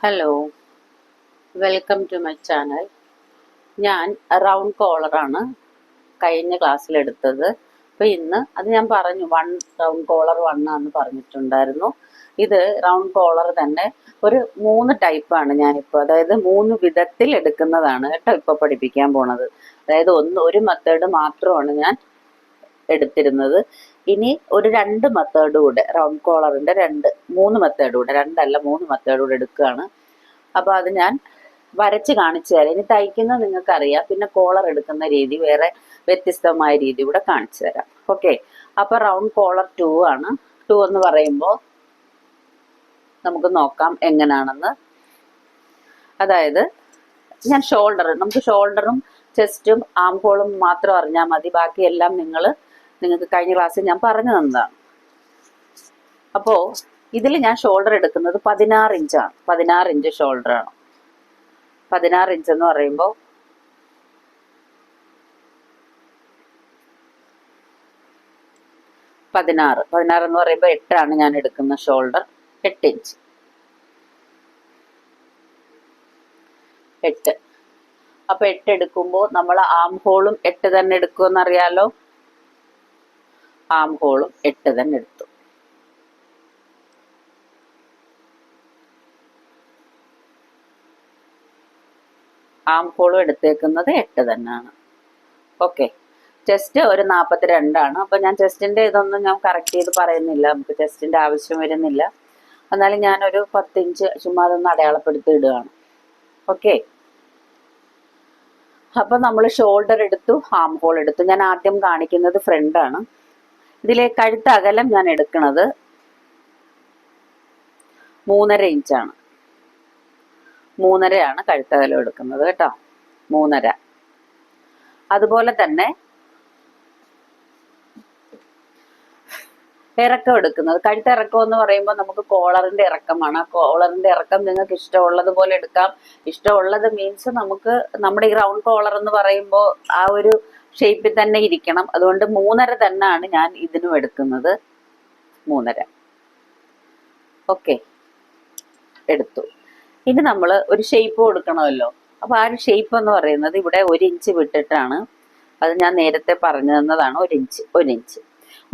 Hello welcome to my channel ഞാൻ round കോളറാണ് കഴിഞ്ഞ ക്ലാസ്സിലെടുത്തത് അപ്പോൾ ഇന്ന് അത് ഞാൻ പറഞ്ഞു വൺ റൗണ്ട് കോളർ വൺ ആണെന്ന് പറഞ്ഞിട്ടുണ്ടായിരുന്നു. ഇത് റൗണ്ട് കോളർ തന്നെ ഒരു മൂന്ന് ടൈപ്പാണ് ഞാനിപ്പോൾ അതായത് മൂന്ന് വിധത്തിൽ എടുക്കുന്നതാണ് കേട്ടോ ഇപ്പോൾ പഠിപ്പിക്കാൻ പോണത്. അതായത് ഒന്ന് ഒരു മെത്തേഡ് മാത്രമാണ് ഞാൻ എടുത്തിരുന്നത്. ഇനി ഒരു രണ്ട് മെത്തേഡ് കൂടെ റൗണ്ട് കോളറിന്റെ രണ്ട് മൂന്ന് മെത്തേഡ് കൂടെ രണ്ടല്ല മൂന്ന് മെത്തേഡ് കൂടെ എടുക്കുകയാണ്. അപ്പോൾ അത് ഞാൻ വരച്ച് കാണിച്ചു തരാം. ഇനി തയ്ക്കുന്നത് നിങ്ങൾക്ക് അറിയാം പിന്നെ കോളർ എടുക്കുന്ന രീതി വേറെ വ്യത്യസ്തമായ രീതി കൂടെ കാണിച്ചു തരാം. ഓക്കെ അപ്പൊ റൗണ്ട് കോളർ ടു ആണ്. ടു എന്ന് പറയുമ്പോൾ നമുക്ക് നോക്കാം എങ്ങനെയാണെന്ന് അതായത് ഞാൻ ഷോൾഡർ നമുക്ക് ഷോൾഡറും ചെസ്റ്റും ആം ഹോളും മാത്രം അറിഞ്ഞാൽ മതി. ബാക്കിയെല്ലാം നിങ്ങൾ നിങ്ങൾക്ക് കഴിഞ്ഞ ക്ലാസ്സിൽ ഞാൻ പറഞ്ഞു തന്നതാണ്. അപ്പോൾ ഇതിൽ ഞാൻ ഷോൾഡർ എടുക്കുന്നത് പതിനാറ് ഇഞ്ചാണ് പതിനാറ് ഇഞ്ച് ഷോൾഡർ ആണ്. പതിനാറ് ഇഞ്ച് എന്ന് പറയുമ്പോൾ പതിനാറ്. പതിനാറ് എന്ന് പറയുമ്പോൾ എട്ടാണ് ഞാൻ എടുക്കുന്ന ഷോൾഡർ എട്ട് ഇഞ്ച് എട്ട്. അപ്പൊ എട്ട് എടുക്കുമ്പോൾ നമ്മൾ ആം ഹോളും എട്ട് തന്നെ എടുക്കുമെന്ന് അറിയാലോ ആം ഹോളും എട്ട് തന്നെ എടുത്തു. ആം ഹോളും എടുത്തേക്കുന്നത് എട്ട് തന്നെയാണ്. ഓക്കെ ചെസ്റ്റ് ഒരു നാൽപ്പത്തി രണ്ടാണ് അപ്പൊ ഞാൻ ടെസ്റ്റിന്റെ ഇതൊന്നും ഞാൻ കറക്റ്റ് ചെയ്ത് പറയുന്നില്ല. നമുക്ക് ചെസ്റ്റിന്റെ ആവശ്യം വരുന്നില്ല. എന്നാലും ഞാനൊരു പത്തിഞ്ച് ചുമ്മാ അതൊന്ന് അടയാളപ്പെടുത്തി ഇടുകയാണ്. ഓക്കെ അപ്പൊ നമ്മൾ ഷോൾഡർ എടുത്തു ഹാം ഹോൾ എടുത്തു. ഞാൻ ആദ്യം കാണിക്കുന്നത് ഫ്രണ്ടാണ് ഇതിലെ കഴുത്ത് അകലം ഞാൻ എടുക്കുന്നത് മൂന്നര ഇഞ്ചാണ്. മൂന്നരയാണ് കഴുത്തകലം എടുക്കുന്നത് കേട്ടോ. മൂന്നര. അതുപോലെ തന്നെ ഇറക്കം എടുക്കുന്നത്. കഴുത്ത ഇറക്കം എന്ന് പറയുമ്പോൾ നമുക്ക് കോളറിന്റെ ഇറക്കമാണ്. ആ കോളറിന്റെ ഇറക്കം നിങ്ങൾക്ക് ഇഷ്ടമുള്ളത് പോലെ എടുക്കാം. ഇഷ്ടമുള്ളത് മീൻസ് നമുക്ക് നമ്മുടെ ഈ റൗണ്ട് കോളർ എന്ന് പറയുമ്പോൾ ആ ഒരു ഷേപ്പിൽ തന്നെ ഇരിക്കണം. അതുകൊണ്ട് മൂന്നര തന്നെയാണ് ഞാൻ ഇതിനും എടുക്കുന്നത്. മൂന്നര. ഓക്കെ എടുത്തു. ഇനി നമ്മൾ ഒരു ഷേപ്പ് കൊടുക്കണമല്ലോ. അപ്പൊ ആ ഒരു ഷേപ്പ് എന്ന് പറയുന്നത് ഇവിടെ ഒരു ഇഞ്ച് വിട്ടിട്ടാണ്. അത് ഞാൻ നേരത്തെ പറഞ്ഞു തന്നതാണ്. ഒരു ഇഞ്ച് ഒരു ഇഞ്ച്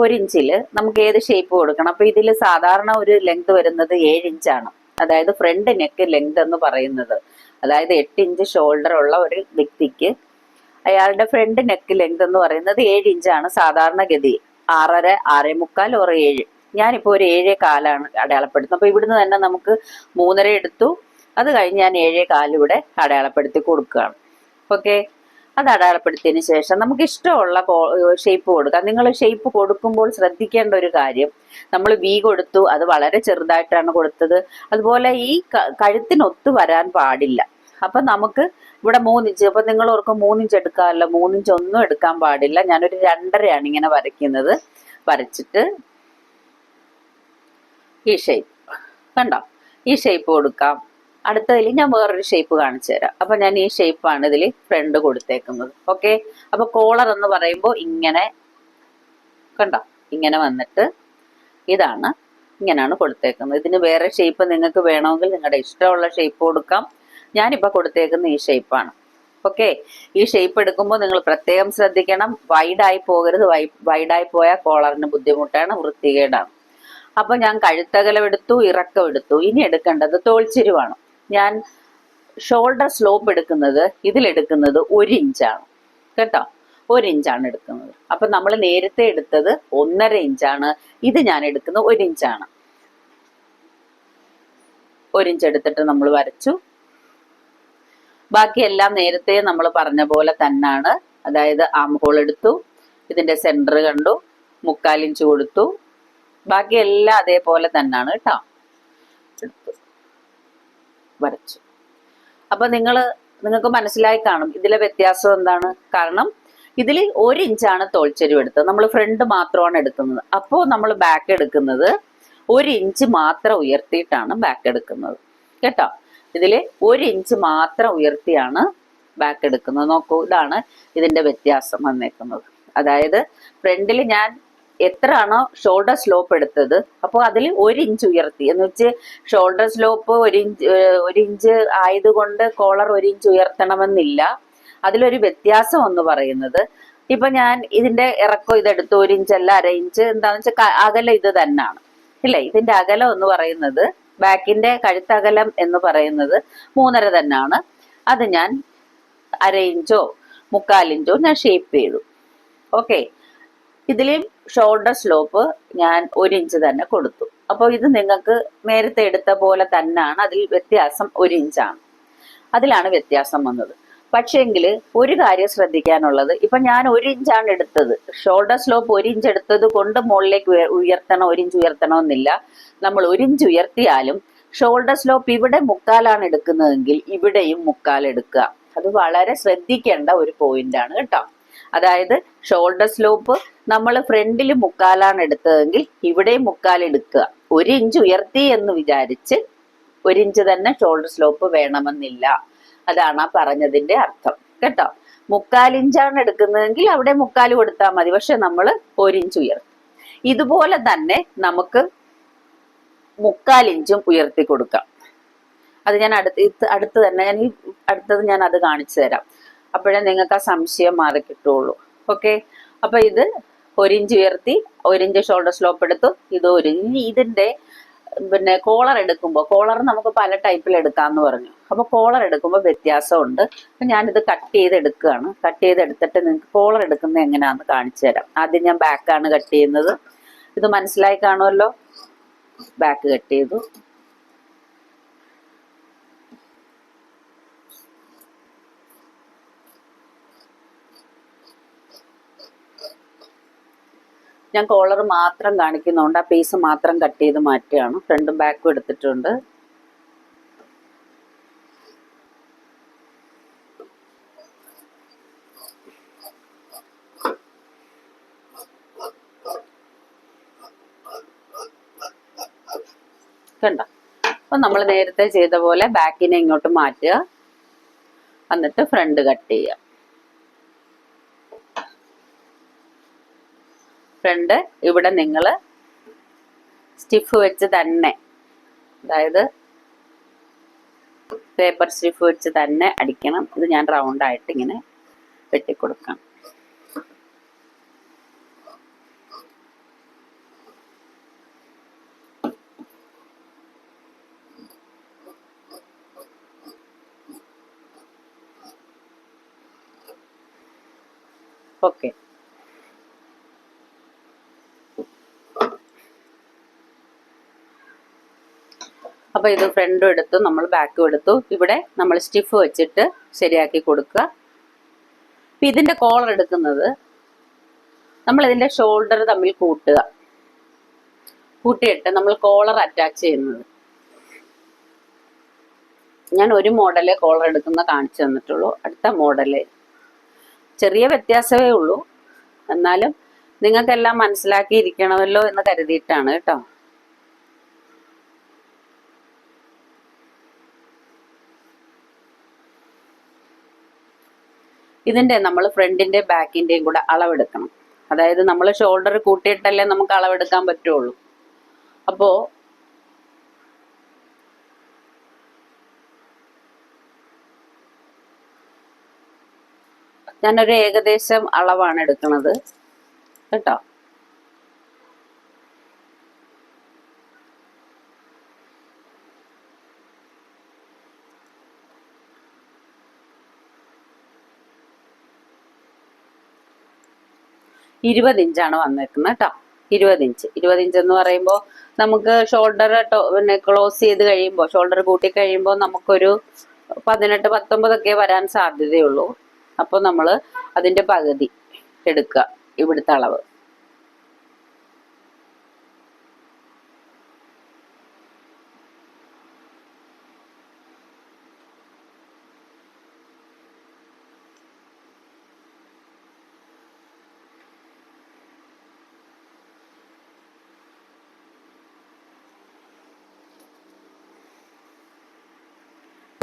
ഒരു ഇഞ്ചിൽ നമുക്ക് ഏത് ഷേപ്പ് കൊടുക്കണം? അപ്പൊ ഇതിൽ സാധാരണ ഒരു ലെങ്ത് വരുന്നത് ഏഴ് ഇഞ്ചാണ് അതായത് ഫ്രണ്ട് നെക്ക് ലെങ്ത് എന്ന് പറയുന്നത്. അതായത് എട്ട് ഇഞ്ച് ഷോൾഡർ ഉള്ള ഒരു വ്യക്തിക്ക് അയാളുടെ ഫ്രണ്ട് നെക്ക് ലെങ്ത് എന്ന് പറയുന്നത് ഏഴ് ഇഞ്ചാണ് സാധാരണഗതി. ആറര ആറേ മുക്കാൽ ഓർ ഏഴ്. ഞാനിപ്പോൾ ഒരു ഏഴേ കാലാണ് അടയാളപ്പെടുത്തുന്നത്. അപ്പോൾ ഇവിടുന്ന് തന്നെ നമുക്ക് മൂന്നര എടുത്തു. അത് കഴിഞ്ഞ് ഞാൻ ഏഴേ കാലിവിടെ അടയാളപ്പെടുത്തി കൊടുക്കുകയാണ്. ഓക്കെ അത് അടയാളപ്പെടുത്തിയതിന് ശേഷം നമുക്ക് ഇഷ്ടമുള്ള ഷേപ്പ് കൊടുക്കാം. നിങ്ങൾ ഷേപ്പ് കൊടുക്കുമ്പോൾ ശ്രദ്ധിക്കേണ്ട ഒരു കാര്യം നമ്മൾ വി കൊടുത്തു. അത് വളരെ ചെറുതായിട്ടാണ് കൊടുത്തത്. അതുപോലെ ഈ കഴുത്തിനൊത്തു വരാൻ പാടില്ല. അപ്പൊ നമുക്ക് ഇവിടെ മൂന്നിഞ്ച് അപ്പൊ നിങ്ങൾ ഓർക്കും മൂന്നിഞ്ച് എടുക്കാമല്ലോ? മൂന്നിഞ്ച് ഒന്നും എടുക്കാൻ പാടില്ല. ഞാനൊരു രണ്ടരയാണ് ഇങ്ങനെ വരയ്ക്കുന്നത്. വരച്ചിട്ട് ഈ ഷേപ്പ് കണ്ടോ? ഈ ഷേപ്പ് കൊടുക്കാം. അടുത്തതിൽ ഞാൻ വേറൊരു ഷേപ്പ് കാണിച്ചു തരാം. അപ്പൊ ഞാൻ ഈ ഷേപ്പാണ് ഇതിൽ ഫ്രണ്ട് കൊടുത്തേക്കുന്നത്. ഓക്കെ അപ്പൊ കോളർ എന്ന് പറയുമ്പോൾ ഇങ്ങനെ കണ്ടോ? ഇങ്ങനെ വന്നിട്ട് ഇതാണ് ഇങ്ങനെയാണ് കൊടുത്തേക്കുന്നത്. ഇതിന് വേറെ ഷേപ്പ് നിങ്ങൾക്ക് വേണമെങ്കിൽ നിങ്ങളുടെ ഇഷ്ടമുള്ള ഷേപ്പ് കൊടുക്കാം. ഞാനിപ്പോൾ കൊടുത്തേക്കുന്ന ഈ ഷേപ്പാണ് ഓക്കെ ഈ ഷേപ്പ് എടുക്കുമ്പോൾ നിങ്ങൾ പ്രത്യേകം ശ്രദ്ധിക്കണം. വൈഡായി പോകരുത്. വൈ വൈഡായി പോയാൽ കോളറിന് ബുദ്ധിമുട്ടാണ് വൃത്തികേടാണ്. അപ്പോൾ ഞാൻ കഴുത്തകലം എടുത്തു ഇറക്കം എടുത്തു. ഇനി എടുക്കേണ്ടത് തോൾച്ചിരുവാണ് ഞാൻ ഷോൾഡർ സ്ലോപ്പ് എടുക്കുന്നത് ഇതിലെടുക്കുന്നത് ഒരു ഇഞ്ചാണ്. കേട്ടോ? ഒരു ഇഞ്ചാണ് എടുക്കുന്നത്. അപ്പം നമ്മൾ നേരത്തെ എടുത്തത് ഒന്നര ഇഞ്ചാണ്. ഇത് ഞാൻ എടുക്കുന്നത് ഒരു ഇഞ്ചാണ്. ഒരു ഇഞ്ച് എടുത്തിട്ട് നമ്മൾ വരച്ചു. ബാക്കിയെല്ലാം നേരത്തെ നമ്മൾ പറഞ്ഞ പോലെ തന്നെയാണ് അതായത് ആം ഹോൾ എടുത്തു ഇതിന്റെ സെന്റർ കണ്ടു മുക്കാലിഞ്ച് കൊടുത്തു. ബാക്കിയെല്ലാം അതേപോലെ തന്നെയാണ് കേട്ടോ. എടുത്തു. വരച്ചു. അപ്പൊ നിങ്ങൾ നിങ്ങൾക്ക് മനസ്സിലായി കാണും ഇതിലെ വ്യത്യാസം എന്താണ്. കാരണം ഇതിൽ ഒരു ഇഞ്ചാണ് തോൾച്ചെരിവ് എടുത്തത്. നമ്മൾ ഫ്രണ്ട് മാത്രമാണ് എടുക്കുന്നത്. അപ്പോൾ നമ്മൾ ബാക്ക് എടുക്കുന്നത് ഒരു ഇഞ്ച് മാത്രം ഉയർത്തിയിട്ടാണ് ബാക്ക് എടുക്കുന്നത്. കേട്ടോ? ഇതിൽ ഒരു ഇഞ്ച് മാത്രം ഉയർത്തിയാണ് ബാക്ക് എടുക്കുന്നത്. നോക്കൂ ഇതാണ് ഇതിന്റെ വ്യത്യാസം വന്നേക്കുന്നത്. അതായത് ഫ്രണ്ടിൽ ഞാൻ എത്രയാണോ ഷോൾഡർ സ്ലോപ്പ് എടുത്തത് അപ്പോൾ അതിൽ ഒരു ഇഞ്ച് ഉയർത്തി. എന്ന് വെച്ച് ഷോൾഡർ സ്ലോപ്പ് ഒരു ഇഞ്ച് ഒരു ഇഞ്ച് ആയതുകൊണ്ട് കോളർ ഒരു ഇഞ്ച് ഉയർത്തണമെന്നില്ല. അതിലൊരു വ്യത്യാസം എന്ന് പറയുന്നത് ഇപ്പൊ ഞാൻ ഇതിന്റെ ഇറക്കം ഇതെടുത്തു ഒരു ഇഞ്ച് അല്ല അര ഇഞ്ച് എന്താണെന്ന് വെച്ചാൽ അകലം ഇത് തന്നെയാണ് ഇല്ലേ? ഇതിന്റെ അകലം എന്ന് പറയുന്നത് ബാക്കിന്റെ കഴുത്തകലം എന്ന് പറയുന്നത് മൂന്നര തന്നെയാണ് അത് ഞാൻ അര ഇഞ്ചോ മുക്കാലിഞ്ചോ ഞാൻ ഷേപ്പ് ചെയ്തു. ഓക്കെ ഇതിലും ഷോൾഡർ സ്ലോപ്പ് ഞാൻ ഒരു ഇഞ്ച് തന്നെ കൊടുത്തു. അപ്പോൾ ഇത് നിങ്ങൾക്ക് നേരത്തെ എടുത്ത പോലെ തന്നെയാണ് അതിൽ വ്യത്യാസം ഒരു ഇഞ്ചാണ്. അതിലാണ് വ്യത്യാസം വന്നത്. പക്ഷേങ്കിൽ ഒരു കാര്യം ശ്രദ്ധിക്കാനുള്ളത്. ഇപ്പൊ ഞാൻ ഒരു ഇഞ്ചാണ് എടുത്തത്. ഷോൾഡർ സ്ലോപ്പ് ഒരു ഇഞ്ച് എടുത്തത് കൊണ്ട് മുകളിലേക്ക് ഉയർത്തണം ഒരു ഇഞ്ച് ഉയർത്തണമെന്നില്ല. നമ്മൾ ഒരു ഇഞ്ച് ഉയർത്തിയാലും ഷോൾഡർ സ്ലോപ്പ് ഇവിടെ മുക്കാലാണ് എടുക്കുന്നതെങ്കിൽ ഇവിടെയും മുക്കാൽ എടുക്കുക. അത് വളരെ ശ്രദ്ധിക്കേണ്ട ഒരു പോയിന്റ് ആണ് കേട്ടോ. അതായത് ഷോൾഡർ സ്ലോപ്പ് നമ്മൾ ഫ്രണ്ടിൽ മുക്കാലാണ് എടുത്തതെങ്കിൽ ഇവിടെയും മുക്കാൽ എടുക്കുക. ഒരു ഇഞ്ച് ഉയർത്തി എന്ന് വിചാരിച്ച് ഒരു ഇഞ്ച് തന്നെ ഷോൾഡർ സ്ലോപ്പ് വേണമെന്നില്ല. അതാണ് ആ പറഞ്ഞതിന്റെ അർത്ഥം. കേട്ടോ? മുക്കാലിഞ്ചാണ് എടുക്കുന്നതെങ്കിൽ അവിടെ മുക്കാൽ കൊടുത്താൽ മതി. പക്ഷെ നമ്മൾ ഒരിഞ്ച് ഉയർത്തും. ഇതുപോലെ തന്നെ നമുക്ക് മുക്കാലിഞ്ചും ഉയർത്തി കൊടുക്കാം. അത് ഞാൻ അടുത്ത് അടുത്ത് തന്നെ ഞാൻ ഈ അടുത്തത് ഞാൻ അത് കാണിച്ചു തരാം. അപ്പോഴേ നിങ്ങൾക്ക് ആ സംശയം മാറി കിട്ടുള്ളൂ ഓക്കെ? അപ്പൊ ഇത് ഒരിഞ്ച് ഉയർത്തി ഒരിഞ്ച് ഷോൾഡർ സ്ലോപ്പ് എടുത്തു. ഇത് ഒരു ഇതിന്റെ പിന്നെ കോളർ എടുക്കുമ്പോൾ കോളർ നമുക്ക് പല ടൈപ്പിൽ എടുക്കാമെന്ന് പറഞ്ഞു. അപ്പോൾ കോളർ എടുക്കുമ്പോൾ വ്യത്യാസമുണ്ട്. അപ്പൊ ഞാനിത് കട്ട് ചെയ്ത് എടുക്കുകയാണ് കട്ട് ചെയ്ത് എടുത്തിട്ട് നിങ്ങൾക്ക് കോളർ എടുക്കുന്നത് എങ്ങനെയാണെന്ന് കാണിച്ചു തരാം. ആദ്യം ഞാൻ ബാക്കാണ് കട്ട് ചെയ്യുന്നത്. ഇത് മനസ്സിലായി കാണുമല്ലോ? ബാക്ക് കട്ട് ചെയ്തു. ഞാൻ കോളർ മാത്രം കാണിക്കുന്നതുകൊണ്ട് ആ പീസ് മാത്രം കട്ട് ചെയ്ത് മാറ്റുകയാണ്. ഫ്രണ്ടും ബാക്കും എടുത്തിട്ടുണ്ട്. അപ്പൊ നമ്മൾ നേരത്തെ ചെയ്ത പോലെ ബാക്കിനെ ഇങ്ങോട്ട് മാറ്റുക. എന്നിട്ട് ഫ്രണ്ട് കട്ട് ചെയ്യുക. ഫ്രണ്ട് ഇവിടെ നിങ്ങൾ സ്റ്റിഫ് വെച്ച് തന്നെ. അതായത് പേപ്പർ സ്റ്റിഫ് വെച്ച് തന്നെ അടിക്കണം. ഇത് ഞാൻ റൗണ്ട് ആയിട്ട് ഇങ്ങനെ വെട്ടിക്കൊടുക്കാം. ഓക്കെ അപ്പൊ ഇത് ഫ്രണ്ടും എടുത്തു നമ്മൾ ബാക്കും എടുത്തു. ഇവിടെ നമ്മൾ സ്റ്റിഫ് വെച്ചിട്ട് ശരിയാക്കി കൊടുക്കുക. അപ്പം ഇതിന്റെ കോളർ എടുക്കുന്നത് നമ്മൾ ഇതിന്റെ ഷോൾഡർ തമ്മിൽ കൂട്ടുക. കൂട്ടിയിട്ട് നമ്മൾ കോളർ അറ്റാച്ച് ചെയ്യുന്നത്. ഞാൻ ഒരു മോഡൽ കോളർ എടുക്കുന്ന കാണിച്ചു തന്നിട്ടുള്ളൂ. അടുത്ത മോഡൽ ചെറിയ വ്യത്യാസമേ ഉള്ളൂ. എന്നാലും നിങ്ങൾക്കെല്ലാം മനസ്സിലാക്കിയിരിക്കണമല്ലോ എന്ന് കരുതിയിട്ടാണ് കേട്ടോ. ഇതിന്റെ നമ്മൾ ഫ്രണ്ടിന്റെ ബാക്കിന്റെയും കൂടെ അളവെടുക്കണം. അതായത് നമ്മൾ ഷോൾഡർ കൂട്ടിയിട്ടല്ലേ നമുക്ക് അളവെടുക്കാൻ പറ്റുള്ളൂ. അപ്പോ ഞാനൊരു ഏകദേശം അളവാണ് എടുക്കുന്നത്. കേട്ടോ? ഇരുപത് ഇഞ്ചാണ് വന്നേക്കുന്നത് കേട്ടോ. ഇരുപത് ഇഞ്ച്. ഇരുപത് ഇഞ്ച് എന്ന് പറയുമ്പോൾ നമുക്ക് ഷോൾഡർ പിന്നെ ക്ലോസ് ചെയ്ത് കഴിയുമ്പോൾ ഷോൾഡർ കൂട്ടി കഴിയുമ്പോൾ നമുക്കൊരു പതിനെട്ട് പത്തൊമ്പതൊക്കെ വരാൻ സാധ്യതയുള്ളൂ. അപ്പോൾ നമ്മൾ അതിന്റെ പകുതി എടുക്കുക ഇവിടുത്തെ അളവ്.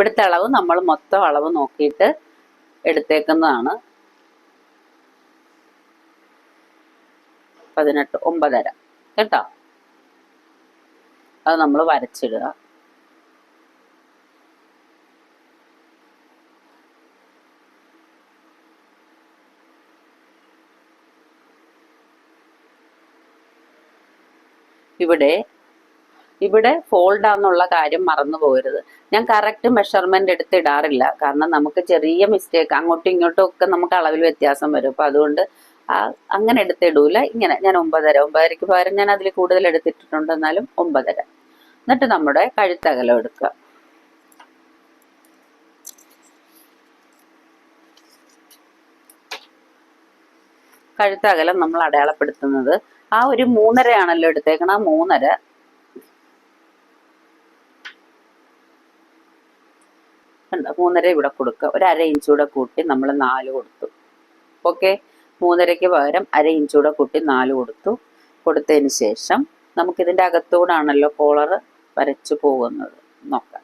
ഇവിടുത്തെ അളവ് നമ്മൾ മൊത്തം അളവ് നോക്കിയിട്ട് എടുത്തേക്കുന്നതാണ്. പതിനെട്ട് ഒമ്പതര. കേട്ടോ? അത് നമ്മൾ വരച്ചിടുക. ഇവിടെ ഇവിടെ ഫോൾഡ് ആണെന്നുള്ള കാര്യം മറന്നു പോകരുത്. ഞാൻ കറക്റ്റ് മെഷർമെന്റ് എടുത്തിടാറില്ല. കാരണം നമുക്ക് ചെറിയ മിസ്റ്റേക്ക് അങ്ങോട്ടും ഇങ്ങോട്ടും ഒക്കെ നമുക്ക് അളവിൽ വ്യത്യാസം വരും. അപ്പൊ അതുകൊണ്ട് അങ്ങനെ എടുത്തിടൂല. ഇങ്ങനെ ഞാൻ ഒമ്പതര ഒമ്പതരയ്ക്ക് പകരം ഞാൻ അതിൽ കൂടുതൽ എടുത്തിട്ടുണ്ട് എന്നാലും ഒമ്പതര. എന്നിട്ട് നമ്മുടെ കഴുത്തകലം എടുക്കുക. കഴുത്തകലം നമ്മൾ അടയാളപ്പെടുത്തുന്നത് ആ ഒരു മൂന്നരയാണല്ലോ എടുത്തേക്കണം ആ മൂന്നര മൂന്നര ഇവിടെ കൊടുക്കുക ഒരു അര ഇഞ്ച് കൂടെ കൂട്ടി നമ്മൾ നാല് കൊടുത്തു. ഓക്കെ മൂന്നരയ്ക്ക് പകരം അര ഇഞ്ച് കൂടെ കൂട്ടി നാല് കൊടുത്തു. കൊടുത്തതിന് ശേഷം നമുക്കിതിന്റെ അകത്തൂടാണല്ലോ കോളർ വരച്ചു പോകുന്നത്. നോക്കാം.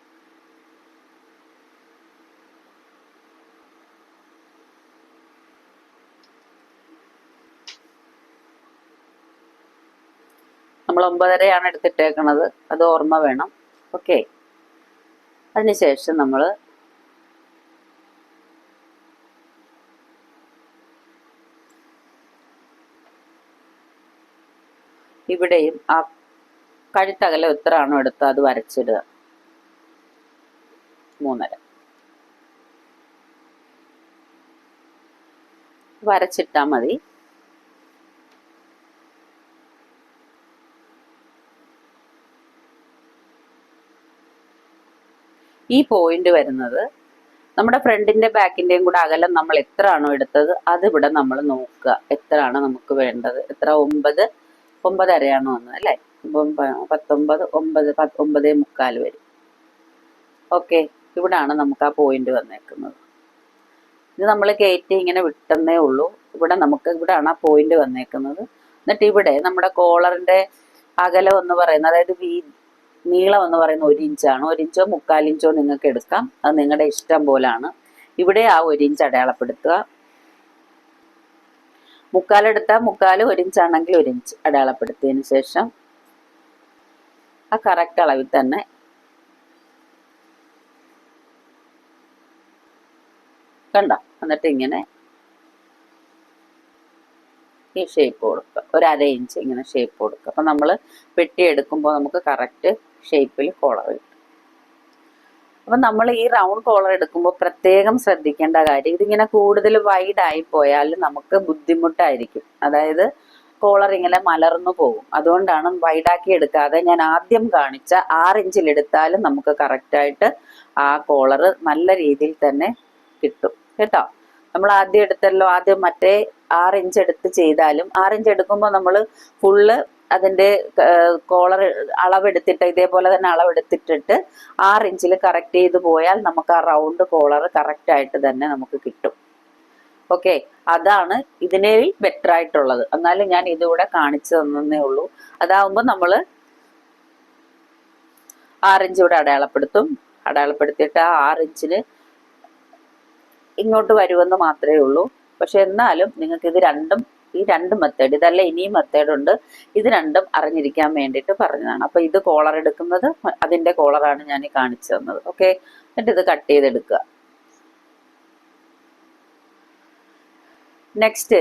നമ്മൾ ഒമ്പതരയാണ് എടുത്തിട്ടേക്കണത്. അത് ഓർമ്മ വേണം. ഓക്കെ അതിനുശേഷം നമ്മൾ ഇവിടെയും ആ കഴുത്തകലം എത്രയാണോ എടുത്ത് അത് വരച്ചിടുക? മൂന്നര. വരച്ചിട്ടാ മതി. ഈ പോയിന്റ് വരുന്നത് നമ്മുടെ ഫ്രണ്ടിന്റെ ബാക്കിന്റെയും കൂടെ അകലം നമ്മൾ എത്രയാണോ എടുത്തത്? അത് ഇവിടെ നമ്മൾ നോക്കുക. എത്രയാണ് നമുക്ക് വേണ്ടത്? എത്ര ഒമ്പത് ഒമ്പതരയാണോ വന്നത് അല്ലേ? ഇപ്പം പത്തൊമ്പത് ഒമ്പത് ഒമ്പതേ മുക്കാൽ വരും. ഓക്കെ ഇവിടാണ് നമുക്ക് ആ പോയിന്റ് വന്നേക്കുന്നത്. ഇത് നമ്മൾ കയറ്റി ഇങ്ങനെ വിട്ടെന്നേ ഉള്ളൂ. ഇവിടെ നമുക്ക് ഇവിടാണ് ആ പോയിന്റ് വന്നേക്കുന്നത്. എന്നിട്ട് ഇവിടെ നമ്മുടെ കോളറിന്റെ അകലം എന്ന് പറയുന്നത് അതായത് വീ നീളം എന്ന് പറയുന്ന ഒരു ഇഞ്ചാണ്. ഒരു ഇഞ്ചോ മുക്കാൽ ഇഞ്ചോ നിങ്ങൾക്ക് എടുക്കാം. അത് നിങ്ങളുടെ ഇഷ്ടം പോലാണ്. ഇവിടെ ആ ഒരു ഇഞ്ച് അടയാളപ്പെടുത്തുക. മുക്കാലെടുത്താൽ മുക്കാൽ ഒരു ഇഞ്ച് ആണെങ്കിൽ ഒരു ഇഞ്ച് അടയാളപ്പെടുത്തിയതിന് ശേഷം ആ കറക്റ്റ് അളവിൽ തന്നെ കണ്ട? എന്നിട്ട് ഇങ്ങനെ ഈ ഷേപ്പ് കൊടുക്കുക. ഒരു അര ഇഞ്ച് ഇങ്ങനെ ഷേപ്പ് കൊടുക്കുക. അപ്പം നമ്മൾ വെട്ടിയെടുക്കുമ്പോൾ നമുക്ക് കറക്റ്റ് ഷേപ്പിൽ കോളർ കിട്ടും. അപ്പം നമ്മൾ ഈ റൗണ്ട് കോളർ എടുക്കുമ്പോൾ പ്രത്യേകം ശ്രദ്ധിക്കേണ്ട കാര്യം ഇതിങ്ങനെ കൂടുതൽ വൈഡ് ആയി പോയാൽ നമുക്ക് ബുദ്ധിമുട്ടായിരിക്കും. അതായത് കോളർ ഇങ്ങനെ മലർന്നു പോകും. അതുകൊണ്ടാണ് വൈഡാക്കി എടുക്കാതെ ഞാൻ ആദ്യം കാണിച്ച ആറ് ഇഞ്ചിൽ എടുത്താലും നമുക്ക് കറക്റ്റായിട്ട് ആ കോളർ നല്ല രീതിയിൽ തന്നെ കിട്ടും. കേട്ടോ? നമ്മൾ ആദ്യം എടുത്തല്ലോ ആദ്യം മറ്റേ ആറ് ഇഞ്ച് എടുത്ത് ചെയ്താലും ആറ് ഇഞ്ച് എടുക്കുമ്പോൾ നമ്മൾ ഫുള്ള് അതിന്റെ കോളർ അളവെടുത്തിട്ട് ഇതേപോലെ തന്നെ അളവെടുത്തിട്ടിട്ട് ആറ് ഇഞ്ചിൽ കറക്റ്റ് ചെയ്ത് പോയാൽ നമുക്ക് ആ റൗണ്ട് കോളർ കറക്റ്റ് ആയിട്ട് തന്നെ നമുക്ക് കിട്ടും. ഓക്കെ അതാണ് ഇതിനെ ബെറ്റർ ആയിട്ടുള്ളത്. എന്നാലും ഞാൻ ഇതിവിടെ കാണിച്ചു തന്നേ ഉള്ളൂ. അതാവുമ്പോൾ നമ്മൾ ആറിഞ്ച് ഇവിടെ അടയാളപ്പെടുത്തും. അടയാളപ്പെടുത്തിയിട്ട് ആ ആറിഞ്ചിന് ഇങ്ങോട്ട് വരുമെന്ന് മാത്രമേ ഉള്ളൂ. പക്ഷെ എന്നാലും നിങ്ങൾക്ക് ഇത് രണ്ടും ഈ രണ്ട് മെത്തേഡ് ഇതല്ല ഇനിയും മെത്തേഡ് ഉണ്ട്. ഇത് രണ്ടും അറിഞ്ഞിരിക്കാൻ വേണ്ടിയിട്ട് പറഞ്ഞതാണ്. അപ്പൊ ഇത് കോളർ എടുക്കുന്നത് അതിന്റെ കോളറാണ് ഞാൻ കാണിച്ചു തന്നത്. ഓക്കെ എന്നിട്ട് ഇത് കട്ട് ചെയ്തെടുക്കുക. നെക്സ്റ്റ്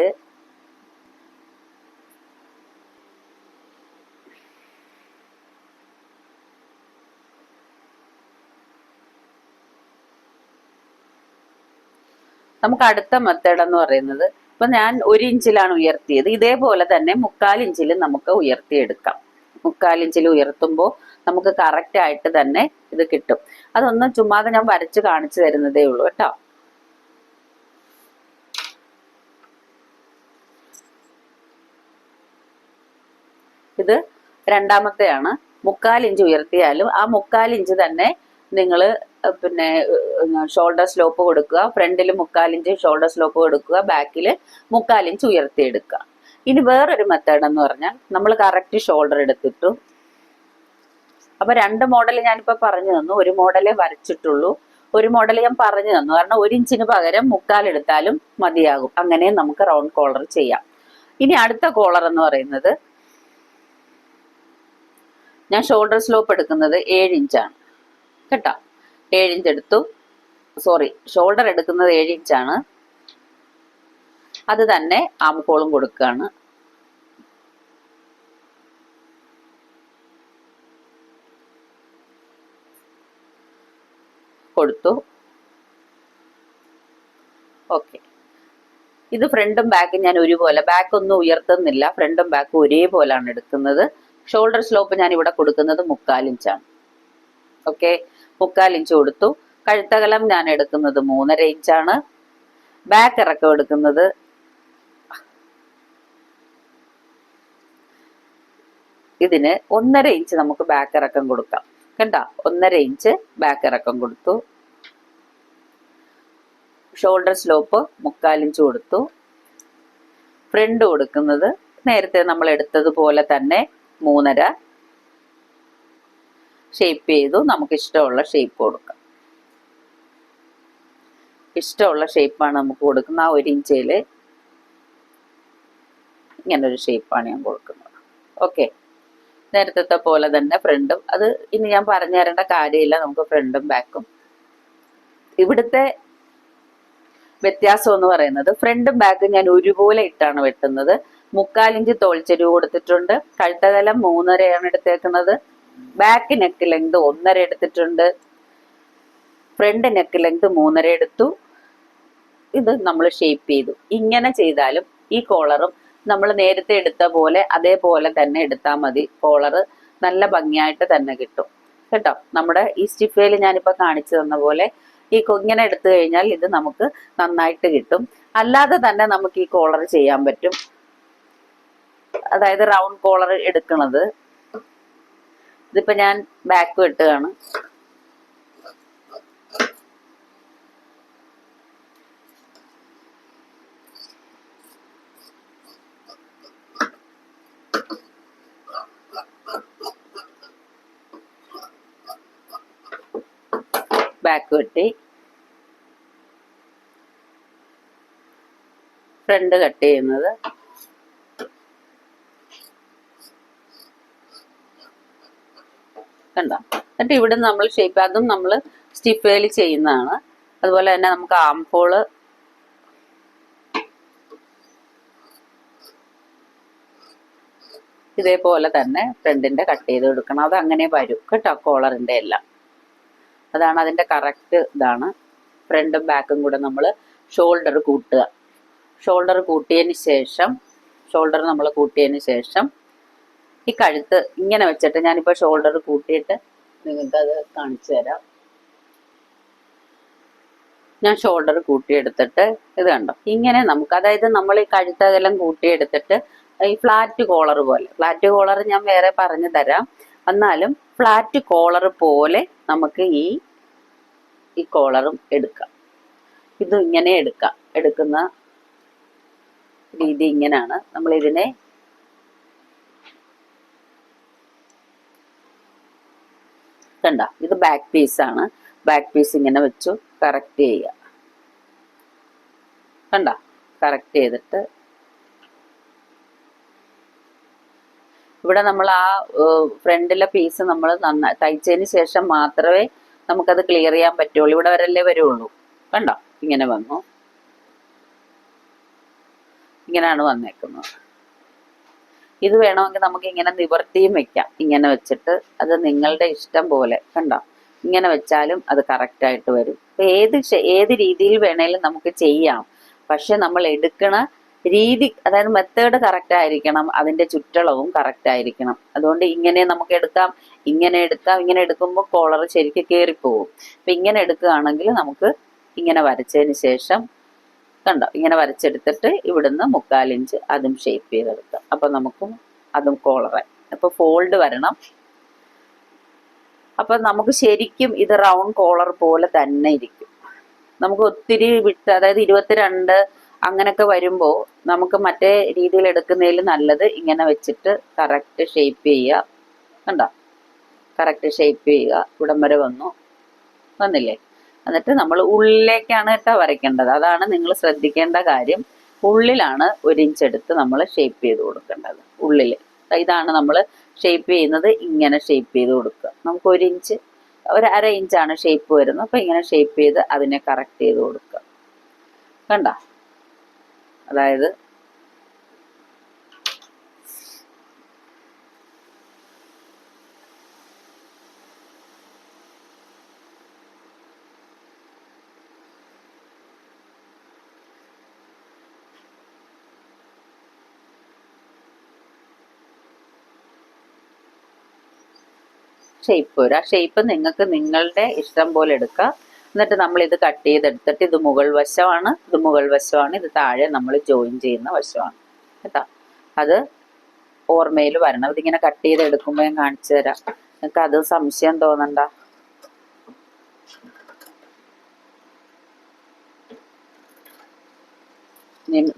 നമുക്ക് അടുത്ത മെത്തേഡ് എന്ന് പറയുന്നത് ഇപ്പൊ ഞാൻ ഒരു ഇഞ്ചിലാണ് ഉയർത്തിയത്. ഇതേപോലെ തന്നെ മുക്കാൽ ഇഞ്ചിൽ നമുക്ക് ഉയർത്തിയെടുക്കാം. മുക്കാൽ ഇഞ്ചിൽ ഉയർത്തുമ്പോൾ നമുക്ക് കറക്റ്റ് ആയിട്ട് തന്നെ ഇത് കിട്ടും. അതൊന്നും ചുമ്മാതെ ഞാൻ വരച്ച് കാണിച്ചു തരുന്നതേ ഉള്ളൂ കേട്ടോ. ഇത് രണ്ടാമത്തെയാണ്. മുക്കാൽ ഇഞ്ച് ഉയർത്തിയാലും ആ മുക്കാൽ ഇഞ്ച് തന്നെ നിങ്ങൾ പിന്നെ ഷോൾഡർ സ്ലോപ്പ് കൊടുക്കുക. ഫ്രണ്ടിൽ മുക്കാലിഞ്ച് ഷോൾഡർ സ്ലോപ്പ് കൊടുക്കുക. ബാക്കിൽ മുക്കാലിഞ്ച് ഉയർത്തിയെടുക്കുക. ഇനി വേറൊരു മെത്തേഡ് എന്ന് പറഞ്ഞാൽ നമ്മൾ കറക്റ്റ് ഷോൾഡർ എടുത്തിട്ടു. അപ്പൊ രണ്ട് മോഡൽ ഞാനിപ്പോ പറഞ്ഞു തന്നു. ഒരു മോഡലേ വരച്ചിട്ടുള്ളൂ. ഒരു മോഡൽ ഞാൻ പറഞ്ഞു തന്നു. കാരണം ഒരു ഇഞ്ചിന് പകരം മുക്കാൽ എടുത്താലും മതിയാകും. അങ്ങനെ നമുക്ക് റൗണ്ട് കോളർ ചെയ്യാം. ഇനി അടുത്ത കോളർ എന്ന് പറയുന്നത് ഞാൻ ഷോൾഡർ സ്ലോപ്പ് എടുക്കുന്നത് ഏഴ് ഇഞ്ചാണ്. കേട്ടോ. ഏഴ് ഇഞ്ച് എടുത്തു. സോറി ഷോൾഡർ എടുക്കുന്നത് ഏഴ് ഇഞ്ചാണ് അത് തന്നെ ആംകോളും കൊടുക്കുകയാണ്. കൊടുത്തു. ഓക്കെ ഇത് ഫ്രണ്ടും ബാക്കും ഞാൻ ഒരുപോലെ ബാക്ക് ഒന്നും ഉയർത്തുന്നില്ല. ഫ്രണ്ടും ബാക്കും ഒരേപോലാണ് എടുക്കുന്നത്. ഷോൾഡർ സ്ലോപ്പ് ഞാൻ ഇവിടെ കൊടുക്കുന്നത് മുക്കാലിഞ്ചാണ് ഓക്കെ മുക്കാൽ ഇഞ്ച് കൊടുത്തു. കഴുത്തകലം ഞാൻ എടുക്കുന്നത് മൂന്നര ഇഞ്ചാണ്. ബാക്ക് ഇറക്കം എടുക്കുന്നത് ഇതിന് ഒന്നര ഇഞ്ച് നമുക്ക് ബാക്ക് ഇറക്കം കൊടുക്കാം. കണ്ട? ഒന്നര ഇഞ്ച് ബാക്ക് ഇറക്കം കൊടുത്തു. ഷോൾഡർ സ്ലോപ്പ് മുക്കാൽ ഇഞ്ച് കൊടുത്തു. ഫ്രണ്ട് കൊടുക്കുന്നത് നേരത്തെ നമ്മൾ എടുത്തതുപോലെ തന്നെ മൂന്നര ഷേപ്പ് ചെയ്തു നമുക്ക് ഇഷ്ടമുള്ള ഷേപ്പ് കൊടുക്കാം. ഇഷ്ടമുള്ള ഷേപ്പാണ് നമുക്ക് കൊടുക്കുന്നത്. ആ ഒരു ഇഞ്ചിൽ ഇങ്ങനൊരു ഷേപ്പാണ് ഞാൻ കൊടുക്കുന്നത്. ഓക്കെ നേരത്തെ പോലെ തന്നെ ഫ്രണ്ടും അത് ഇനി ഞാൻ പറഞ്ഞു തരേണ്ട കാര്യമില്ല. നമുക്ക് ഫ്രണ്ടും ബാക്കും ഇവിടുത്തെ വ്യത്യാസം എന്ന് പറയുന്നത് ഫ്രണ്ടും ബാക്കും ഞാൻ ഒരുപോലെ ഇട്ടാണ് വെട്ടുന്നത്. മുക്കാലിഞ്ച് തോൾച്ചെരിവ് കൊടുത്തിട്ടുണ്ട്. കഴുത്തകലം മൂന്നരയാണ് എടുത്തേക്കുന്നത്. ബാക്ക് നെക്ക് ലെങ്ത് ഒന്നര എടുത്തിട്ടുണ്ട്. ഫ്രണ്ട് നെക്ക് ലെങ്ത് മൂന്നര എടുത്തു. ഇത് നമ്മൾ ഷേപ്പ് ചെയ്തു. ഇങ്ങനെ ചെയ്താലും ഈ കോളറും നമ്മൾ നേരത്തെ എടുത്ത പോലെ അതേപോലെ തന്നെ എടുത്താൽ മതി. കോളറ് നല്ല ഭംഗിയായിട്ട് തന്നെ കിട്ടും. കേട്ടോ? നമ്മുടെ ഈ സ്റ്റിഫയിൽ ഞാനിപ്പോൾ കാണിച്ചു തന്ന പോലെ ഈ ഇങ്ങനെ എടുത്തു കഴിഞ്ഞാൽ ഇത് നമുക്ക് നന്നായിട്ട് കിട്ടും. അല്ലാതെ തന്നെ നമുക്ക് ഈ കോളർ ചെയ്യാൻ പറ്റും. അതായത് റൗണ്ട് കോളർ എടുക്കണത് ഇതിപ്പോ ഞാൻ ബാക്ക് വെട്ടുകയാണ് ബാക്ക് വെട്ടി ഫ്രണ്ട് കട്ട് ചെയ്യുന്നത്. കണ്ടോ. എന്നിട്ട് ഇവിടെ നമ്മൾ ഷേപ്പ് അതും നമ്മൾ സ്റ്റിഫേൽ ചെയ്യുന്നതാണ്. അതുപോലെ തന്നെ നമുക്ക് ആംപോൾ ഇതേപോലെ തന്നെ ഫ്രണ്ടിന്റെ കട്ട് ചെയ്ത് കൊടുക്കണം. അത് അങ്ങനെ വരും കേട്ടോ കോളറിന്റെ എല്ലാം. അതാണ് അതിന്റെ കറക്റ്റ് ഇതാണ്. ഫ്രണ്ടും ബാക്കും കൂടെ നമ്മൾ ഷോൾഡർ കൂട്ടുക. ഷോൾഡർ കൂട്ടിയതിന് ശേഷം ഷോൾഡർ നമ്മൾ കൂട്ടിയതിന് ശേഷം ഈ കഴുത്ത് ഇങ്ങനെ വെച്ചിട്ട് ഞാനിപ്പോൾ ഷോൾഡർ കൂട്ടിയിട്ട് നിങ്ങൾക്ക് അത് കാണിച്ചു തരാം. ഞാൻ ഷോൾഡർ കൂട്ടിയെടുത്തിട്ട് ഇത് കണ്ടോ? ഇങ്ങനെ നമുക്ക് അതായത് നമ്മൾ ഈ കഴുത്തകലം കൂട്ടിയെടുത്തിട്ട് ഈ ഫ്ലാറ്റ് കോളർ പോലെ. ഫ്ലാറ്റ് കോളർ ഞാൻ വേറെ പറഞ്ഞു തരാം. എന്നാലും ഫ്ലാറ്റ് കോളർ പോലെ നമുക്ക് ഈ ഈ കോളറും എടുക്കാം. ഇത് ഇങ്ങനെ എടുക്കാം. എടുക്കുന്ന രീതി ഇങ്ങനെയാണ്. നമ്മൾ ഇതിനെ കണ്ട. ഇത് ബാക്ക് പീസ് ആണ്. ബാക്ക് പീസ് ഇങ്ങനെ വെച്ചു കറക്റ്റ് ചെയ്യുക. കണ്ട? കറക്റ്റ് ചെയ്തിട്ട്. ഇവിടെ നമ്മൾ ആ ഫ്രണ്ടിലെ പീസ് നമ്മൾ നന്നായി തയ്ച്ചതിന് ശേഷം മാത്രമേ നമുക്കത് ക്ലിയർ ചെയ്യാൻ പറ്റുള്ളൂ. ഇവിടെ വരല്ലേ വരുള്ളൂ. കണ്ടോ? ഇങ്ങനെ വന്നു. ഇങ്ങനെയാണ് വന്നേക്കുന്നത്. ഇത് വേണമെങ്കിൽ നമുക്ക് ഇങ്ങനെ നിവർത്തിയും വെക്കാം. ഇങ്ങനെ വെച്ചിട്ട് അത് നിങ്ങളുടെ ഇഷ്ടം പോലെ കണ്ടോ? ഇങ്ങനെ വെച്ചാലും അത് കറക്റ്റായിട്ട് വരും. അപ്പൊ ഏത് ഏത് രീതിയിൽ വേണേലും നമുക്ക് ചെയ്യാം. പക്ഷെ നമ്മൾ എടുക്കണ രീതി അതായത് മെത്തേഡ് കറക്റ്റ് ആയിരിക്കണം അതിന്റെ ചുറ്റളവും കറക്റ്റ് ആയിരിക്കണം. അതുകൊണ്ട് ഇങ്ങനെ നമുക്ക് എടുക്കാം ഇങ്ങനെ എടുക്കാം ഇങ്ങനെ എടുക്കുമ്പോൾ കോളർ ശരിക്കും കയറിപ്പോവും അപ്പൊ ഇങ്ങനെ എടുക്കുകയാണെങ്കിൽ നമുക്ക് ഇങ്ങനെ വരച്ചതിന് ശേഷം കണ്ടോ? ഇങ്ങനെ വരച്ചെടുത്തിട്ട് ഇവിടുന്ന് മുക്കാലിഞ്ച് അതും ഷേപ്പ് ചെയ്തെടുക്കാം. അപ്പൊ നമുക്കും അതും കോളറായി അപ്പൊ ഫോൾഡ് വരണം. അപ്പൊ നമുക്ക് ശരിക്കും ഇത് റൗണ്ട് കോളർ പോലെ തന്നെ ഇരിക്കും. നമുക്ക് ഒത്തിരി വിട്ട് അതായത് ഇരുപത്തിരണ്ട് അങ്ങനെയൊക്കെ വരുമ്പോൾ നമുക്ക് മറ്റേ രീതിയിൽ എടുക്കുന്നതിൽ നല്ലത് ഇങ്ങനെ വെച്ചിട്ട് കറക്റ്റ് ഷേപ്പ് ചെയ്യുക. കണ്ടോ? കറക്റ്റ് ഷേപ്പ് ചെയ്യുക. ഇവിടം വരെ വന്നു. വന്നില്ലേ? എന്നിട്ട് നമ്മൾ ഉള്ളിലേക്കാണ് കേട്ടോ വരയ്ക്കേണ്ടത്. അതാണ് നിങ്ങൾ ശ്രദ്ധിക്കേണ്ട കാര്യം. ഉള്ളിലാണ് ഒരു ഇഞ്ച് എടുത്ത് നമ്മൾ ഷേപ്പ് ചെയ്ത് കൊടുക്കേണ്ടത്. ഉള്ളിൽ ഇതാണ് നമ്മൾ ഷേപ്പ് ചെയ്യുന്നത്. ഇങ്ങനെ ഷേപ്പ് ചെയ്ത് കൊടുക്കുക. നമുക്ക് ഒരു ഇഞ്ച് ഒരു അര ഇഞ്ചാണ് ഷേപ്പ് വരുന്നത്. അപ്പം ഇങ്ങനെ ഷേപ്പ് ചെയ്ത് അതിനെ കറക്റ്റ് ചെയ്ത് കൊടുക്കുക. കണ്ട? അതായത് ഷേപ്പ് വരും ആ ഷേപ്പ് നിങ്ങൾക്ക് നിങ്ങളുടെ ഇഷ്ടം പോലെ എടുക്കുക എന്നിട്ട് നമ്മൾ ഇത് കട്ട് ചെയ്തെടുത്തിട്ട് ഇത് മുകൾ വശമാണ് ഇത് മുകൾ വശമാണ് ഇത് താഴെ നമ്മൾ ജോയിൻ ചെയ്യുന്ന വശമാണ്. കേട്ടോ? അത് ഓർമ്മയിൽ വരണം. ഇതിങ്ങനെ കട്ട് ചെയ്തെടുക്കുമ്പോൾ ഞാൻ കാണിച്ചു തരാം. നിങ്ങൾക്ക് അത് സംശയം തോന്നണ്ട.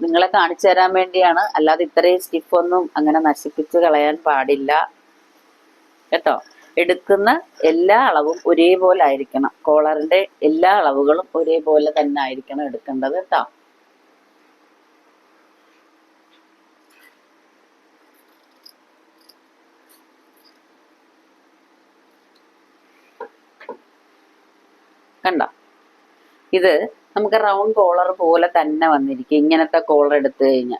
നിങ്ങളെ കാണിച്ചു തരാൻ വേണ്ടിയാണ്. അല്ലാതെ ഇത്രയും സ്റ്റിഫൊന്നും അങ്ങനെ നശിപ്പിച്ച് കളയാൻ പാടില്ല. കേട്ടോ? എടുക്കുന്ന എല്ലാ അളവും ഒരേപോലെ ആയിരിക്കണം. കോളറിന്റെ എല്ലാ അളവുകളും ഒരേപോലെ തന്നെ ആയിരിക്കണം എടുക്കേണ്ടത് കേട്ടോ കണ്ടോ? ഇത് നമുക്ക് റൗണ്ട് കോളർ പോലെ തന്നെ വന്നിരിക്കും. ഇങ്ങനത്തെ കോളർ എടുത്തു കഴിഞ്ഞാൽ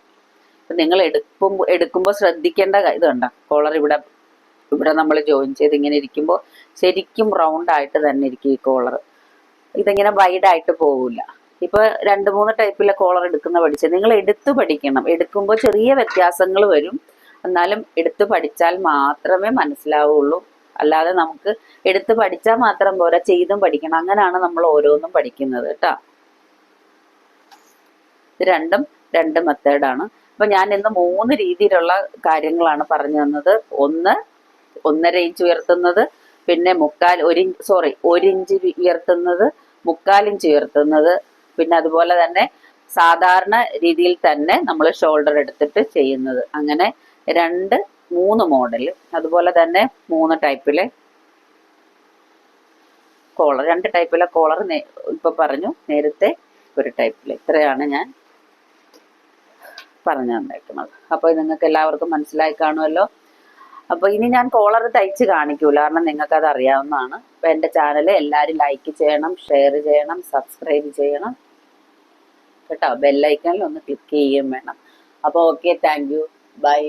നിങ്ങൾ എടുക്കുമ്പോൾ എടുക്കുമ്പോൾ ശ്രദ്ധിക്കേണ്ട ക- ഇത് കണ്ട? കോളർ ഇവിടെ ഇവിടെ നമ്മൾ ജോയിൻ ചെയ്ത് ഇങ്ങനെ ഇരിക്കുമ്പോൾ ശരിക്കും റൗണ്ട് ആയിട്ട് തന്നെ ഇരിക്കും ഈ കോളർ ഇതിങ്ങനെ വൈഡ് ആയിട്ട് പോകില്ല ഇപ്പൊ രണ്ട് മൂന്ന് ടൈപ്പിലെ കോളർ എടുക്കുന്ന പഠിച്ച് നിങ്ങൾ എടുത്ത് പഠിക്കണം. എടുക്കുമ്പോൾ ചെറിയ വ്യത്യാസങ്ങൾ വരും. എന്നാലും എടുത്ത് പഠിച്ചാൽ മാത്രമേ മനസ്സിലാവുള്ളൂ. അല്ലാതെ നമുക്ക് എടുത്ത് പഠിച്ചാൽ മാത്രം പോരാ ചെയ്തും പഠിക്കണം. അങ്ങനെയാണ് നമ്മൾ ഓരോന്നും പഠിക്കുന്നത് കേട്ടോ. ഇത് രണ്ടും രണ്ട് മെത്തേഡാണ് അപ്പൊ ഞാൻ ഇന്ന് മൂന്ന് രീതിയിലുള്ള കാര്യങ്ങളാണ് പറഞ്ഞു തന്നത്. ഒന്ന് ഒന്നര ഇഞ്ച് ഉയർത്തുന്നത് പിന്നെ മുക്കാൽ ഒരു സോറി ഒരു ഇഞ്ച് ഉയർത്തുന്നത് മുക്കാൽ ഇഞ്ച് ഉയർത്തുന്നത് പിന്നെ അതുപോലെ തന്നെ സാധാരണ രീതിയിൽ തന്നെ നമ്മൾ ഷോൾഡർ എടുത്തിട്ട് ചെയ്യുന്നത്. അങ്ങനെ രണ്ട് മൂന്ന് മോഡൽ അതുപോലെ തന്നെ മൂന്ന് ടൈപ്പിലെ കോളർ രണ്ട് ടൈപ്പിലെ കോളർ ഇപ്പൊ പറഞ്ഞു നേരത്തെ ഒരു ടൈപ്പിൽ ഇത്രയാണ് ഞാൻ പറഞ്ഞു തന്നേക്കുന്നത്. അപ്പോൾ നിങ്ങൾക്ക് എല്ലാവർക്കും മനസ്സിലായി കാണുമല്ലോ. അപ്പൊ ഇനി ഞാൻ കോളർ തയ്ച്ച് കാണിക്കൂല. കാരണം നിങ്ങൾക്ക് അത് അറിയാവുന്നതാണ്. അപ്പൊ എന്റെ ചാനൽ എല്ലാവരും ലൈക്ക് ചെയ്യണം ഷെയർ ചെയ്യണം സബ്സ്ക്രൈബ് ചെയ്യണം. കേട്ടോ? ബെല്ലൈക്കണിൽ ഒന്ന് ക്ലിക്ക് ചെയ്യുകയും വേണം. അപ്പോൾ ഓക്കെ താങ്ക് യു ബൈ